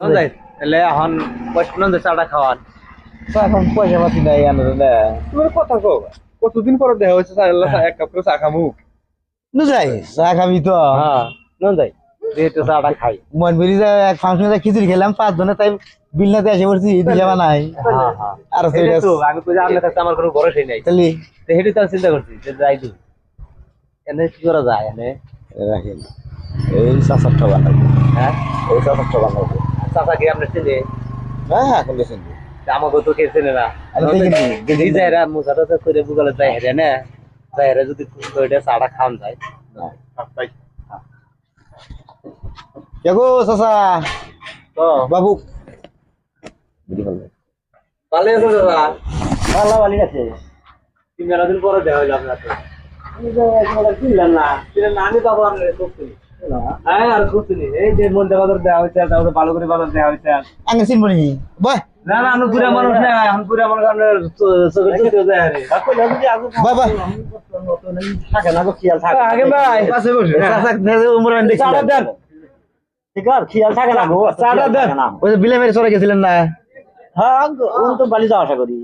তাহলে এখন পয়সা নন যাই চাটা খাওয়ান। তো এখন পয়সা পাতি নাই না কথা কো কতদিন পরে দেখা হয়েছে চা এক কাপ করে চা খামু? নু যাই চা খাবি তো? হ্যাঁ নন যাই যেহেতু চাটা খাই। মন বেরি এক ফাংশনে খিচুড়ি খেলাম পাঁচ জনে তাই বিল নাতে এসে পড়ছি দিলাম নাই। হ্যাঁ হ্যাঁ। আর তো আমি যে আপনার আমার কোনো ভরসাই নাই। তাহলে তো হেঁটে তো আমি চিন্তা করছি যে যাই দি। এনে কি করা যায় এনে? রাখেন। এই ঠগান হ্যাঁ? এই চাচার ঠগান চাচা কি আপনার চিনে। হ্যাঁ দেখেন আমাকে তো কে চেনে না। তো করে বুগালে যাই হেরে না। যাই হেরে যদি ওইটা চাটা খাওয়ান যায়। কে গো চাচা? তো বাবু। ভালো আছে দাদা ভালো ভালো আছে। তিন মেলা দিন পরে দেখা হইল আপনার তো আমি তো একবার ছিলেন না। ছিলেন না আমি তো আবার আপনার হ্যাঁ আর করছি এই যে মধ্যে বাজার দেওয়া হয়েছে তারপরে ভালো করে বাজার দেওয়া হয়েছে আগে চিনব নি। বয়। না না আমি পুরা মানুষ না আমি পুরা মানুষ আপনার চোখের চোখে যায় আরে। বাই বাই থাকে না খেয়াল থাকে। আগে ভাই পাশে বসে। চাচা দেখে উমর আন চাটা দেন। ঠিক আছে খেয়াল থাকে না গো চাটা দেন। ওই বিলে মেরে সরে গেছিলেন না? হ্যাঁ উনি তো বালি যাওয়া আশা করি।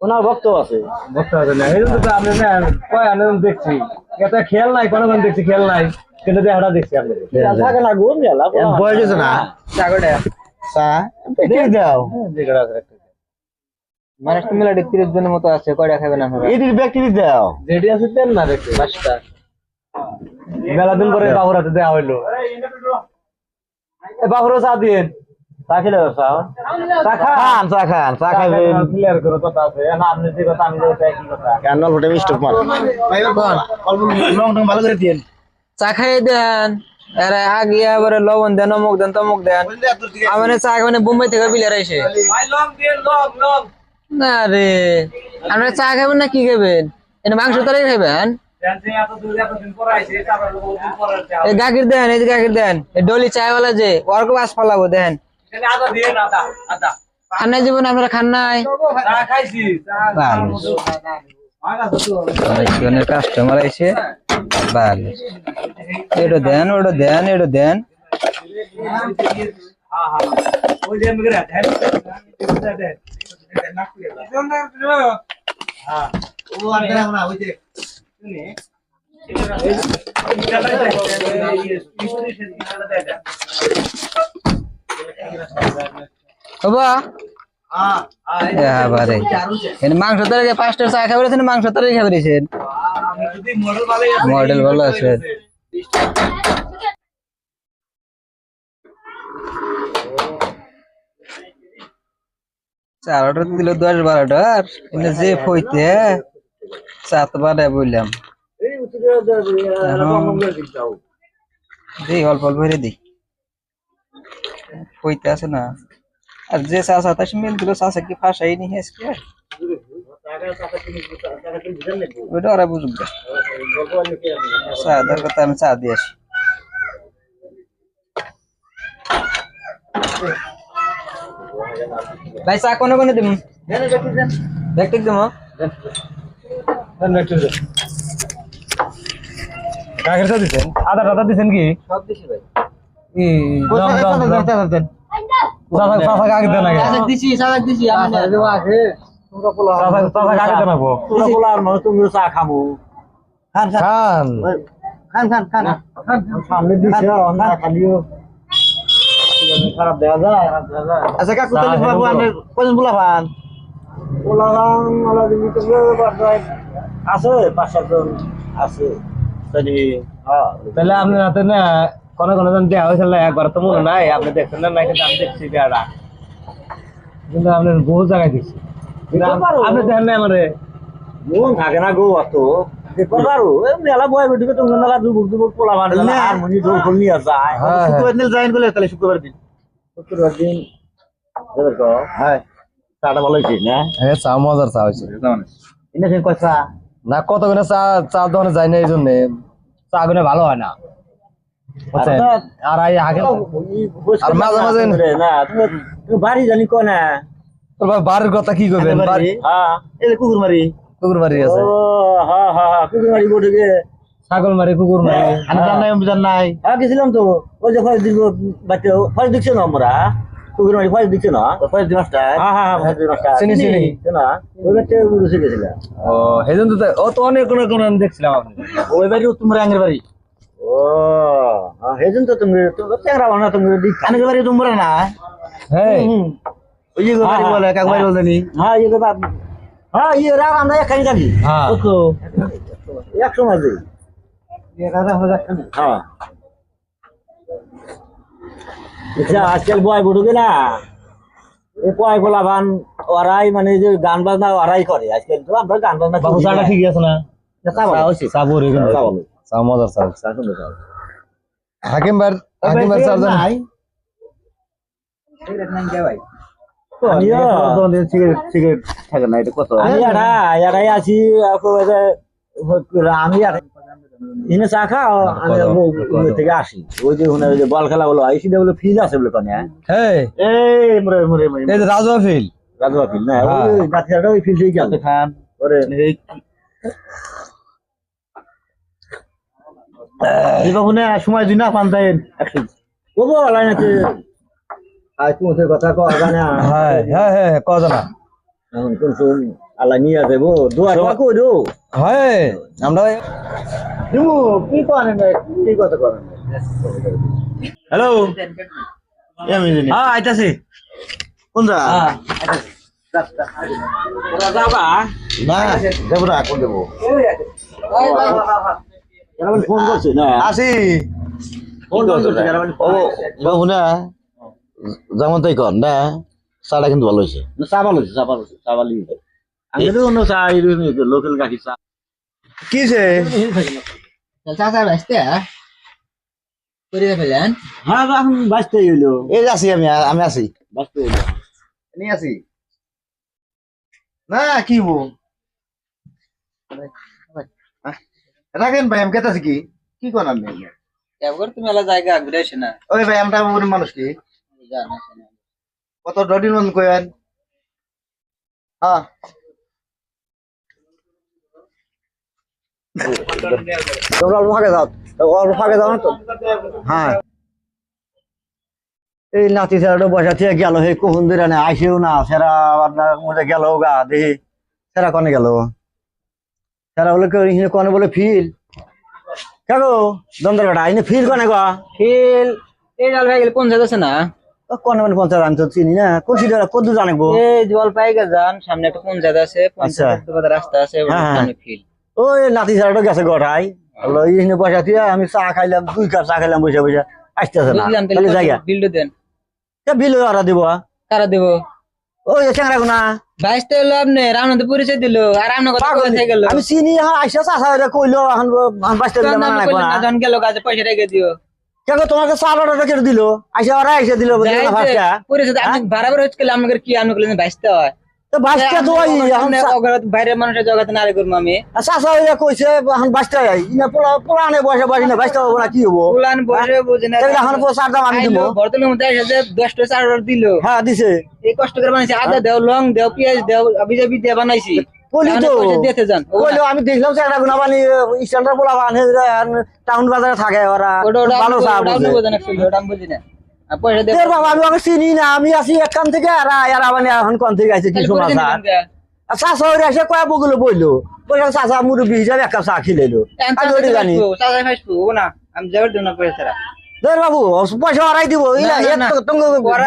ওনার ভক্ত আছে। ভক্ত আছে না এই তো আপনি না কয় আনন্দ দেখছি। এটা খেয়াল নাই কোনো কোন দেখছি খেয়াল নাই কিন্তু দেখাটা দেখছি থাকে না গো মেলা বয়স হয়েছে না? চাগড়ে চা দেখি দাও? যেটা আছে মানুষ তো মেলা দেখতে জন্য মতো আছে কয়টা খাবেন আপনারা? এটির ব্যক্তি দাও? যেটি আছে দেন না দেখতে পাঁচটা। মেলা দিন পরে বাবুরাতে দেওয়া হইল। এ বাবুরও চা দিন চা খেলে চা খান চা খান চা খাবেন ক্লিয়ার করে কথা আছে। না আপনি যে কথা আমি যে কথা কেন মিস্টেক মার লং টং ভালো করে দিন চা খাই দেন। আরে আগে আবার লবণ দেন অমুক দেন তমুক দেন। আমার চা মানে বোম্বাই থেকে বিলের আইসে। ভাই লং দিন লং লং। না রে। আপনারা চা খাবেন না কি খাবেন? এটা মাংস তরকারি খাবেন গাখির দেন এই যে গাখির দেন। এই ডলি চায়ওয়ালা যে ওর বাস ফালাবো দেন। এখানে আদা দিয়ে না আদা আদা। খান্নাই জীবন আপনারা খান নাই? চা খাইছি চা অনেক কাস্টমার আইছে ভালো এটা দেন ওটা দেন এটা দেন। হ্যাঁ। বাবা হ্যাঁ মাংস পাঁচটা মাংস মডেল ভালো আছে চার দিল দশ বারোটার যে ফইতে সাত বারে বললাম অল্প অল্প দিই ফইতে আছে না। আর যে চাষা তার মিল দিল চাষা কি ফাঁসাই নি আজকে ওইটা ওরা বুঝুক গা। চা দরকার তো আমি চা দিয়ে আসি। ভাই চা কোনে কোনে দিম? ব্যক্তি দিম কাকের সাথে দিছেন? আদা টাদা দিছেন কি? সব দিছি ভাই। ই দম দম দম চাচা চাচা কাকে দেন আগে দিছি চাচা দিছি আমি চাচা চাচা কাকে দেন আবো খান খান খান খান খান সামনে দিছে না খালিও খারাপ দেখা যায় আচ্ছা কাকু তাহলে বাবু আপনি কজন বলা পান আছে পাঁচ সাতজন আছে হ্যাঁ তাহলে আপনার হাতে না কোন কোন জন দেওয়া হয়েছিল না একবার তো মনে নাই আপনি দেখছেন না নাই কিন্তু আমি দেখছি দেওয়াটা কিন্তু আপনার বহু জায়গায় দিচ্ছি আপনি দেখেন না আমারে। মন থাকে না গো অত। না। শুক্রবার দিন শুক্রবার দিন। হ্যাঁ। চাটা ভালো হয়েছে না? হ্যাঁ চা মজার চা হয়েছে। না কত করে চা? চা দোকানে যায় না এই জন্য। চা গুলো ভালো হয় না? আর আগে। আর মাঝে মাঝে না তুমি তুমি বাড়ি জানি কো না। তোর ভাই বাড়ির কথা কি করবেন বাড়ি হ্যাঁ। এই কুকুর মারি। কুকুর আছে। হ্যাঁ হ্যাঁ হ্যাঁ কুকুর ছাগল মারি কুকুর মারি। আমি জান নাই আমি জান নাই হ্যাঁ গেছিলাম তো। ওই যে ফল দিব বাচ্চা ফল দিচ্ছে না আমরা? পুকুর মারি পয়সা দিচ্ছে না? মাস্টার হ্যাঁ হ্যাঁ হ্যাঁ মাস্টার চিনি, চিনি। না? ওই গেছিল ও জন্য তো ও তো অনেক কোনো কোনো দেখছিলাম আপনি ওই বাড়ি তোমার আঙ্গের বাড়ি। ও জন্য তো তুমি তুমি চ্যাংরা বানা তুমি দিক আঙ্গের বাড়ি তোমরা না। হ্যাঁ ওই যে বাড়ি বলে কাক বাড়ি বলতে নি? হ্যাঁ ইয়ে বাপ হ্যাঁ ইয়ে রাগ আমরা এখানে থাকি। হ্যাঁ। তো একশো মাঝে হ্যাঁ। আচ্ছা আজকাল বয় বুড়ুকে না এই পয় গোলাবান ওরাই মানে যে গান বাজনা ওরাই করে। আজকাল তো আমরা গান বাজনা না। ঠিক আছে না? চা ভালো হয়েছে। চা মজার চা চা সুন্দর চা। হাকিম চা জান? আমি আছি আমি আর এনে চা খাও আমি থেকে আসি। ওই যে ওখানে ওই যে বল খেলা বলো আইসি বলে ফিজ আছে বলে কনে হ্যাঁ? এই মরে মরে মরে এই যে রাজুয়া ফিল। রাজুয়া ফিল না হ্যাঁ। ওই নাথিয়াটা ওই ফিল থেকে খান? ওরে। এই এই বাবু না সময় দিন না পান্তাইন ও বল নাকি? আজ তুমি কথা কওয়া জানে? হ্যাঁ হ্যাঁ হ্যাঁ ক জানা? এখন কোন নিয়ে যাব দোয়া দোয়া কই দো হ্যাঁ আমরা দিমু কি করেন কি কথা করেন হ্যালো আমি জানি। হ্যাঁ আইতাছি। কোন যা যাবা? না দেবো না কোন দেবো? ফোন করছে? না। আসি। ফোন করছে এরা ও বাবু না। যেমন তাই কর না। চাটা কিন্তু ভালো হয়েছে। চা ভালো হয়েছে, চা ভালো হয়েছে, চা ভালো। আমি তো অন্য চা লোকাল গাড়ি চা। কিসে চাচা বাঁচতে করে ফেলেন। হ্যাঁ এখন বাঁচতে গেলো। এই যে আছি আমি আমি আছি বাঁচতে গেলো। নিয়ে আছি না কি বো রাখেন ভাই আমি কেতাছি কি? কি করেন আপনি? এবার তুমি এলা জায়গা ঘুরে আসে না। ওই ভাই আমরা মানুষ কি? কত ডডির মন কয়েন হ্যাঁ। তোমরা অল্প ফাঁকে যাও তো অল্প ফাঁকে যাও না তো? হ্যাঁ। এই নাতি ছেলেটা বসা থেকে গেল হে কখন ধরে না আইসেও না সেরা আপনার মধ্যে গেল গা দেখি। সেরা কনে গেল? সেরা বলে এখানে কনে বলে ফিল? কাকো দন্দর কাটা এনে ফিল কনে গা? ফিল? এই জাল ভাই গেলে জায়গা আছে না? কনে মানে পঞ্চায়েত আমি তো চিনি না। কোন সিটা কত জানব এই জল পাইকা যান সামনে একটা জায়গা আছে? আচ্ছা। পঞ্চায়েত রাস্তা আছে হ্যাঁ, হ্যাঁ। ফিল। ওই নাতি ছেলেটা গেছে গঠাই এখানে বসা থেকে আমি চা খাইলাম দুই কাপ চা খাইলাম বসে বসে। আসতেছে না। জায়গা বিল্ড দেন বিল ওরা দিব। কারা দেব? ওই চ্যাংরা গুনা। বাইশতে হলো আপনি রামনাথ পরিচয় দিল আর আপনার কথা পাগল। গেল? আমি চিনি এখন আইসা চাষা কইলো এখন না না। জন গেল কাজে পয়সা রেখে দিও। কেন তোমাকে চার অর্ডার কেটে দিল? আইসা ওরা আইসা দিল পরিচয় আপনি বারবার হচ্ছে আমাকে কি আপনি করলেন বাইশতে হয়। তো তো এখন বাইরের মানুষের জগতে নারী করব আমি। চাষা ওইটা কইছে এখন বাঁচতে যাই ইনা পোলা পোলা আনে বসে বাড়ি না বাঁচতে হব না কি হব? পুলান বসে বুঝে না এখন চার দাম আমি দিব বর্তমানে মধ্যে এসে দশটা চার দিল। হ্যাঁ দিছে। এই কষ্ট করে বানাইছি। আদা দেও লং দেও পেঁয়াজ দেও বিজেপি দিয়ে বানাইছি। না। আমি দেখলাম চ্যাংরা গুনা বানি স্ট্যান্ডার্ড টাউন বাজারে থাকে ওরা। ভালো ওটা ওটা বাবা আমি ওকে চিনি না আমি আছি একখান থেকে আর আর মানে এখন কোন থেকে আইছে কি তাহলে পয়সা সমাচার? নিবেন কে? চাষা ওরে এসে কয়া বগুলো বইলো? বলে চাষা মুরব্বী হিসাবে এক কাপ চা খিলাইলো আমি চাচা জানি। না, আমি যাবার জন্য পয়সা ধর বাবু পয়সা হারাই দিব না, না, না। তুমি ওরা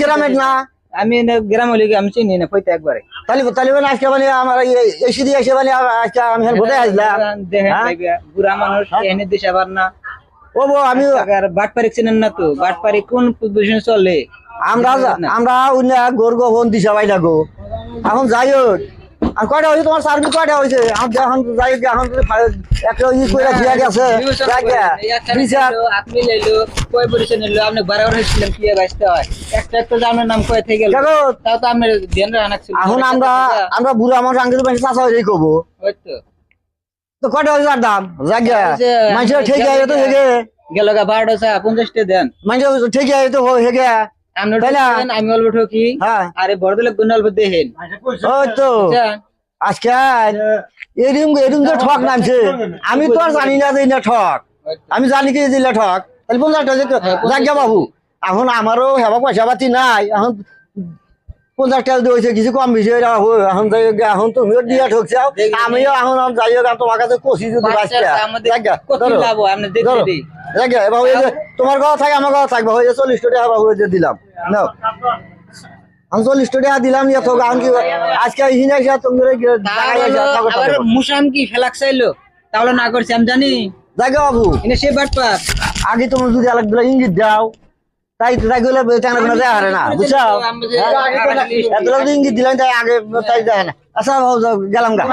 গ্রামে না। না। আমি গ্রামে হলে আমি চিনি না কইতে একবারে। তালিবান তাহলে মানে আজকে মানে আমার এসি দিয়ে এসে মানে আজকে আমি ভোটে আসলাম। দেখেন হ্যাঁ? বুড়া মানুষ এনে দিশা আবার না। ও বো আমি বাট পারি চিনেন না তো বাট পারি কোন পজিশনে চলে? আমরা আমরা গর্গ গোর গোবন দিশা পাই গো এখন যাই হোক। আর কয়টা হয়েছে তোমার সার্ভিস কয়টা হয়েছে? এখন এখন যাই এখন একটা ই করে দিয়া গেছে। বিচার আপনি লাইলো কয় পরিচয় নিলো আপনি বারবার হয়েছিলেন কি বাঁচতে হয়? একটা একটা আপনার নাম কয় থেকে গেল তাও তো আপনার ধ্যান রাখার ছিল এখন আমরা আমরা বুড়া মানুষ আঙ্কেল বেশি চাষা হয়ে কবো তো। কয়টা হয়েছে তার দাম? যাই গে। এই যে, মানুষের ঠিক আছে তো হেগে গেল গা বারোটা পঞ্চাশটা দেন। মানুষের ঠিক আছে তো হেগে আমি অল্প ঠকি হ্যাঁ। আরে বড় দিলে গুণ অল্প দেখেন ওই তো। আজকে এরকম এরকম যে ঠক নামছে। আমি তো আর জানি না যে ঠক। আমি জানি কি দিলে ঠক। তাহলে পঞ্চাশ টাকা বাবু। এখন আমারও হেবা পয়সা পাতি নাই। এখন পঞ্চাশ টাকা দিয়েছে কিছু কম বেশি হয়ে রাখো এখন যাই এখন তুমিও দিয়া ঠকছাও আমিও এখন যাই হোক তোমার কাছে কষি যদি তোমার কথা থাকে আমার কথা থাকবে। হয়ে চল্লিশ টাকা বাবু যে দিলাম। নাও। আমি চল্লিশ টাকা দিলাম নিয়ে তো এখন আজকে হিনে তুমি মুসাম কি ফেলাক চাইলো? তাহলে না করছি আমি জানি। বাবু। সে আগে তোমার যদি আলাদা দিলে ইঙ্গিত দাও তাই তাই গেলে কোনো না বুঝছ? এত ইঙ্গিত দিলাম তাই আগে তাই না। আচ্ছা গেলাম গা।